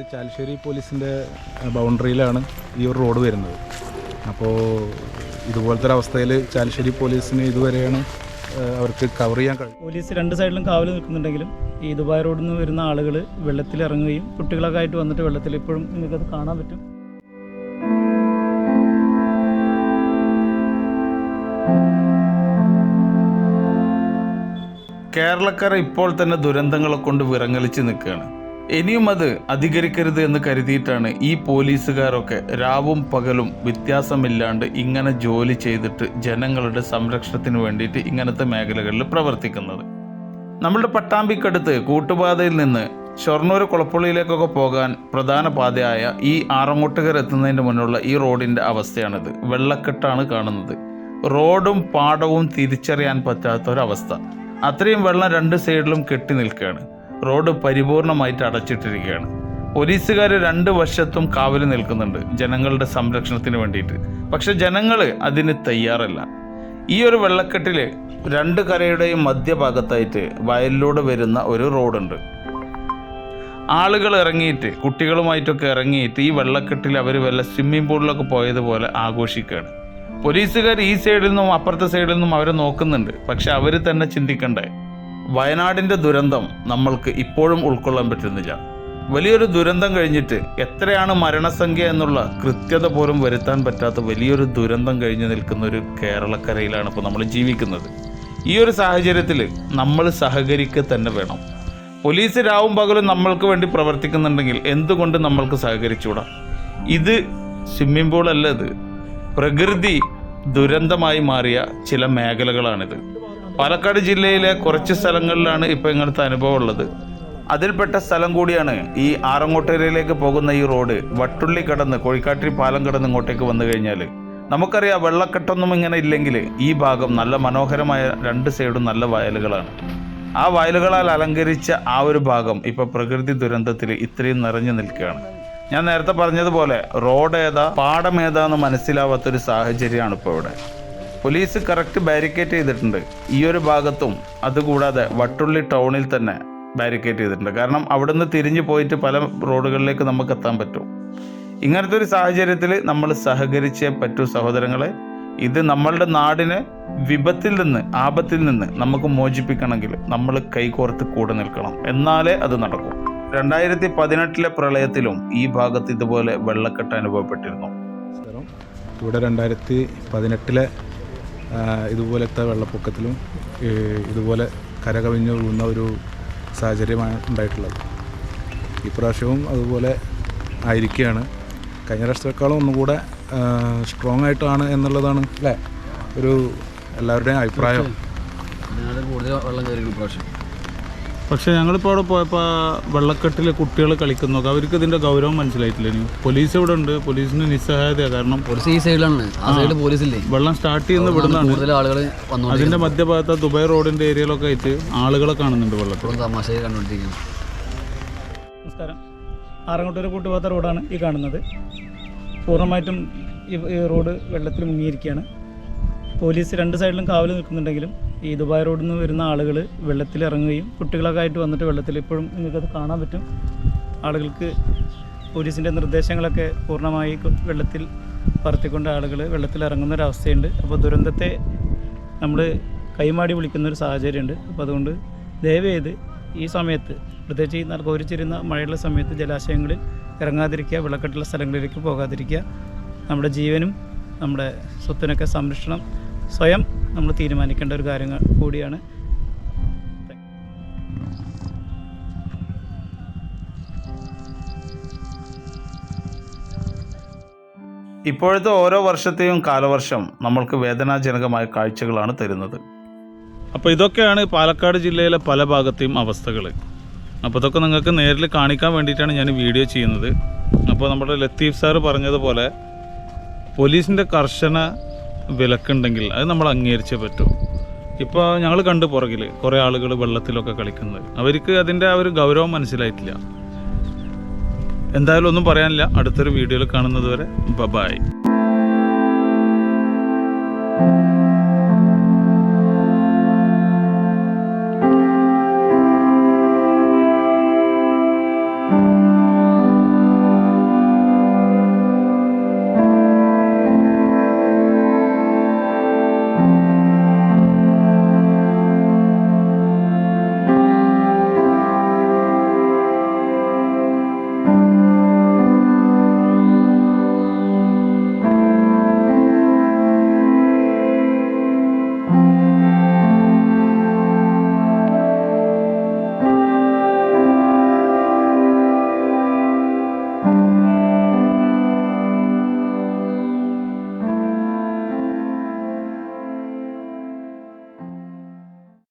ഇത് ചാലശ്ശേരി പോലീസിന്റെ ബൗണ്ടറിയിലാണ് ഈ ഒരു റോഡ് വരുന്നത്. അപ്പോൾ ഇതുപോലത്തെ ഒരു അവസ്ഥയിൽ ചാലശ്ശേരി പോലീസിന് ഇതുവരെയാണ് അവർക്ക് കവർ ചെയ്യാൻ കഴിയും പോലീസ് രണ്ട് സൈഡിലും കാവൽ നിൽക്കുന്നുണ്ടെങ്കിലും ഈ ദുബായ് റോഡിൽ നിന്ന് വരുന്ന ആളുകൾ വെള്ളത്തിൽ ഇറങ്ങുകയും കുട്ടികളൊക്കെ ആയിട്ട് വന്നിട്ട് വെള്ളത്തിൽ ഇപ്പോഴും നിങ്ങൾക്കത് കാണാൻ പറ്റും. കേരളക്കാർ ഇപ്പോൾ തന്നെ ദുരന്തങ്ങളെ കൊണ്ട് വിറങ്ങലിച്ച് നിൽക്കുകയാണ്. ഇനിയും അത് അധികരിക്കരുത് എന്ന് കരുതിയിട്ടാണ് ഈ പോലീസുകാരൊക്കെ രാവും പകലും വ്യത്യാസമില്ലാണ്ട് ഇങ്ങനെ ജോലി ചെയ്തിട്ട് ജനങ്ങളുടെ സംരക്ഷണത്തിന് വേണ്ടിയിട്ട് ഇങ്ങനത്തെ മേഖലകളിൽ പ്രവർത്തിക്കുന്നത്. നമ്മളുടെ പട്ടാമ്പിക്കടുത്ത് കൂട്ടുപാതയിൽ നിന്ന് ഷൊർണൂർ കുളപ്പുള്ളിയിലേക്കൊക്കെ പോകാൻ പ്രധാന പാതയായ ഈ ആറങ്ങോട്ടുകര എത്തുന്നതിന് മുന്നുള്ള ഈ റോഡിന്റെ അവസ്ഥയാണിത്. വെള്ളക്കെട്ടാണ് കാണുന്നത്. റോഡും പാടവും തിരിച്ചറിയാൻ പറ്റാത്തൊരവസ്ഥ. അത്രയും വെള്ളം രണ്ട് സൈഡിലും കെട്ടി നിൽക്കുകയാണ്. റോഡ് പരിപൂർണമായിട്ട് അടച്ചിട്ടിരിക്കുകയാണ്. പോലീസുകാർ രണ്ട് വർഷത്തും കാവൽ നിൽക്കുന്നുണ്ട് ജനങ്ങളുടെ സംരക്ഷണത്തിന് വേണ്ടിയിട്ട്. പക്ഷെ ജനങ്ങൾ അതിന് തയ്യാറല്ല. ഈ ഒരു വെള്ളക്കെട്ടിൽ രണ്ട് കരയുടെയും മധ്യഭാഗത്തായിട്ട് വയലിലൂടെ വരുന്ന ഒരു റോഡുണ്ട്. ആളുകൾ ഇറങ്ങിയിട്ട് കുട്ടികളുമായിട്ടൊക്കെ ഇറങ്ങിയിട്ട് ഈ വെള്ളക്കെട്ടിൽ അവർ വല്ല സ്വിമ്മിംഗ് പൂളിലൊക്കെ പോയതുപോലെ ആഘോഷിക്കുകയാണ്. പോലീസുകാർ ഈ സൈഡിൽ നിന്നും അപ്പുറത്തെ സൈഡിൽ നിന്നും അവരെ നോക്കുന്നുണ്ട്. പക്ഷെ അവർ തന്നെ ചിന്തിക്കണ്ടേ വയനാടിന്റെ ദുരന്തം നമ്മൾക്ക് ഇപ്പോഴും ഉൾക്കൊള്ളാൻ പറ്റുന്നില്ല. വലിയൊരു ദുരന്തം കഴിഞ്ഞിട്ട് എത്രയാണ് മരണസംഖ്യ എന്നുള്ള കൃത്യത പോലും വരുത്താൻ പറ്റാത്ത വലിയൊരു ദുരന്തം കഴിഞ്ഞ് നിൽക്കുന്ന ഒരു കേരളക്കരയിലാണ് ഇപ്പോൾ നമ്മൾ ജീവിക്കുന്നത്. ഈ ഒരു സാഹചര്യത്തിൽ നമ്മൾ സഹകരിക്കുക തന്നെ വേണം. പോലീസ് രാവും പകലും നമ്മൾക്ക് വേണ്ടി പ്രവർത്തിക്കുന്നുണ്ടെങ്കിൽ എന്തുകൊണ്ട് നമ്മൾക്ക് സഹകരിച്ചുകൂടാ? ഇത് സ്വിമ്മിംഗ് പൂൾ അല്ല ഇത്. പ്രകൃതി ദുരന്തമായി മാറിയ ചില മേഖലകളാണിത്. പാലക്കാട് ജില്ലയിലെ കുറച്ച് സ്ഥലങ്ങളിലാണ് ഇപ്പോൾ ഇങ്ങനത്തെ അനുഭവം ഉള്ളത്. അതിൽപ്പെട്ട സ്ഥലം കൂടിയാണ് ഈ ആറങ്ങോട്ടേരയിലേക്ക് പോകുന്ന ഈ റോഡ്. വട്ടുള്ളി കടന്ന് കോഴിക്കാട്ടി പാലം കടന്ന് ഇങ്ങോട്ടേക്ക് വന്നു കഴിഞ്ഞാൽ നമുക്കറിയാം വെള്ളക്കെട്ടൊന്നും ഇങ്ങനെ ഇല്ലെങ്കിൽ ഈ ഭാഗം നല്ല മനോഹരമായ രണ്ട് സൈഡും നല്ല വയലുകളാണ്. ആ വയലുകളാൽ അലങ്കരിച്ച ആ ഒരു ഭാഗം ഇപ്പോൾ പ്രകൃതി ദുരന്തത്തിൽ ഇത്രയും നിറഞ്ഞു നിൽക്കുകയാണ്. ഞാൻ നേരത്തെ പറഞ്ഞതുപോലെ റോഡ് ഏതാ പാടം ഏതാന്ന് മനസ്സിലാവാത്തൊരു സാഹചര്യമാണ് ഇപ്പോൾ ഇവിടെ. പോലീസ് കറക്റ്റ് ബാരിക്കേറ്റ് ചെയ്തിട്ടുണ്ട്. ഈ ഒരു ഭാഗത്തും അതുകൂടാതെ വട്ടുള്ളി ടൗണിൽ തന്നെ ബാരിക്കേറ്റ് ചെയ്തിട്ടുണ്ട്. കാരണം അവിടുന്ന് തിരിഞ്ഞു പോയിട്ട് പല റോഡുകളിലേക്ക് നമുക്ക് എത്താൻ പറ്റും. ഇങ്ങനത്തെ ഒരു സാഹചര്യത്തിൽ നമ്മൾ സഹകരിച്ചേ പറ്റൂ സഹോദരങ്ങളെ. ഇത് നമ്മളുടെ നാടിനെ വിപത്തിൽ നിന്ന് ആപത്തിൽ നിന്ന് നമുക്ക് മോചിപ്പിക്കണമെങ്കിൽ നമ്മൾ കൈകോർത്ത് കൂടെ നിൽക്കണം. എന്നാലേ അത് നടക്കൂ. രണ്ടായിരത്തി പതിനെട്ടിലെ പ്രളയത്തിലും ഈ ഭാഗത്ത് ഇതുപോലെ വെള്ളക്കെട്ട് അനുഭവപ്പെട്ടിരുന്നു. ഇവിടെ രണ്ടായിരത്തി പതിനെട്ടിലെ ഇതുപോലത്തെ വെള്ളപ്പൊക്കത്തിലും ഇതുപോലെ കരകവിഞ്ഞ് വീഴുന്ന ഒരു സാഹചര്യമാണ് ഉണ്ടായിട്ടുള്ളത്. ഇപ്രാവശ്യവും അതുപോലെ ആയിരിക്കുകയാണ്. കഴിഞ്ഞ പ്രാവശ്യത്തെക്കാളും ഒന്നുകൂടെ സ്ട്രോങ് ആയിട്ടാണ് എന്നുള്ളതാണ് അല്ലേ? ഒരു എല്ലാവരുടെയും അഭിപ്രായം. കൂടുതൽ വെള്ളം കയറി പ്രാവശ്യം പക്ഷെ ഞങ്ങളിപ്പോൾ അവിടെ പോയപ്പോൾ വെള്ളക്കെട്ടിൽ കുട്ടികൾ കളിക്കുന്നൊക്കെ അവർക്ക് ഇതിന്റെ ഗൗരവം മനസ്സിലായിട്ടില്ല ഇനി. പോലീസ് ഇവിടെ ഉണ്ട്. പോലീസിന് നിസ്സഹായതയാണ് കാരണം. ഈ സൈഡിലാണ്. ആ സൈഡിൽ പോലീസ് ഇല്ലേ വെള്ളം സ്റ്റാർട്ട് ചെയ്യുന്ന ഇവിടുന്നാണ്. കൂടുതൽ ആളുകൾ വന്നു അതിന്റെ മധ്യഭാഗത്ത് ദുബായ് റോഡിന്റെ ഏരിയയിലൊക്കെ ആയിട്ട് ആളുകളെ കാണുന്നുണ്ട് വെള്ളത്തിൽ. തമാശയായി കണ്ടുകൊണ്ടിരിക്കുന്നു. നമസ്കാരം. ആറങ്ങോട്ടൂർ കൂട്ടുപാത്ത റോഡാണ് ഈ കാണുന്നത്. പൂർണമായിട്ടും ഈ ഈ റോഡ് വെള്ളത്തിൽ മുങ്ങിയിരിക്കുകയാണ്. പോലീസ് രണ്ട് സൈഡിലും കാവൽ നിൽക്കുന്നുണ്ടെങ്കിലും ഈ ദുബായ് റോഡിൽ നിന്ന് വരുന്ന ആളുകൾ വെള്ളത്തിൽ ഇറങ്ങുകയും കുട്ടികളൊക്കെ ആയിട്ട് വന്നിട്ട് വെള്ളത്തിൽ ഇപ്പോഴും നിങ്ങൾക്കത് കാണാൻ പറ്റും. ആളുകൾക്ക് പോലീസിന്റെ നിർദ്ദേശങ്ങളൊക്കെ പൂർണമായി വെള്ളത്തിൽ പറത്തിക്കൊണ്ട് ആളുകൾ വെള്ളത്തിൽ ഇറങ്ങുന്ന ഒരു അവസ്ഥയുണ്ട്. അപ്പോൾ ദുരന്തത്തെ നമ്മൾ കൈമാടി വിളിക്കുന്ന ഒരു സാഹചര്യമുണ്ട്. അപ്പോൾ അതുകൊണ്ട് ദയവേത് ഈ സമയത്ത് പ്രത്യേകിച്ച് ഈ കോരിച്ചിരുന്ന മഴയുള്ള സമയത്ത് ജലാശയങ്ങളിൽ ഇറങ്ങാതിരിക്കുക വിളക്കെട്ടുള്ള സ്ഥലങ്ങളിലേക്ക് പോകാതിരിക്കുക നമ്മുടെ ജീവനും നമ്മുടെ സ്വത്തിനൊക്കെ സംരക്ഷണം സ്വയം നമ്മൾ തീരുമാനിക്കേണ്ട ഒരു കാര്യങ്ങൾ കൂടിയാണ്. ഇപ്പോഴത്തെ ഓരോ വർഷത്തെയും കാലവർഷം നമ്മൾക്ക് വേദനാജനകമായ കാഴ്ചകളാണ് തരുന്നത്. അപ്പോൾ ഇതൊക്കെയാണ് പാലക്കാട് ജില്ലയിലെ പല ഭാഗത്തെയും അവസ്ഥകൾ അപ്പോൾ ഇതൊക്കെ നിങ്ങൾക്ക് നേരിൽ കാണിക്കാൻ വേണ്ടിയിട്ടാണ് ഞാൻ വീഡിയോ ചെയ്യുന്നത്. അപ്പോൾ നമ്മുടെ ലത്തീഫ് സാറ് പറഞ്ഞതുപോലെ പോലീസിന്റെ കർശന വിലക്കുണ്ടെങ്കിൽ അത് നമ്മൾ അംഗീകരിച്ചേ പറ്റൂ. ഇപ്പോൾ ഞങ്ങൾ കണ്ട് പുറകിൽ കുറേ ആളുകൾ വെള്ളത്തിലൊക്കെ കളിക്കുന്നത്. അവർക്ക് അതിന്റെ ആ ഒരു ഗൗരവം മനസ്സിലായിട്ടില്ല. എന്തായാലും ഒന്നും പറയാനില്ല. അടുത്തൊരു വീഡിയോയിൽ കാണുന്നത് വരെ ബബായ് ബായ്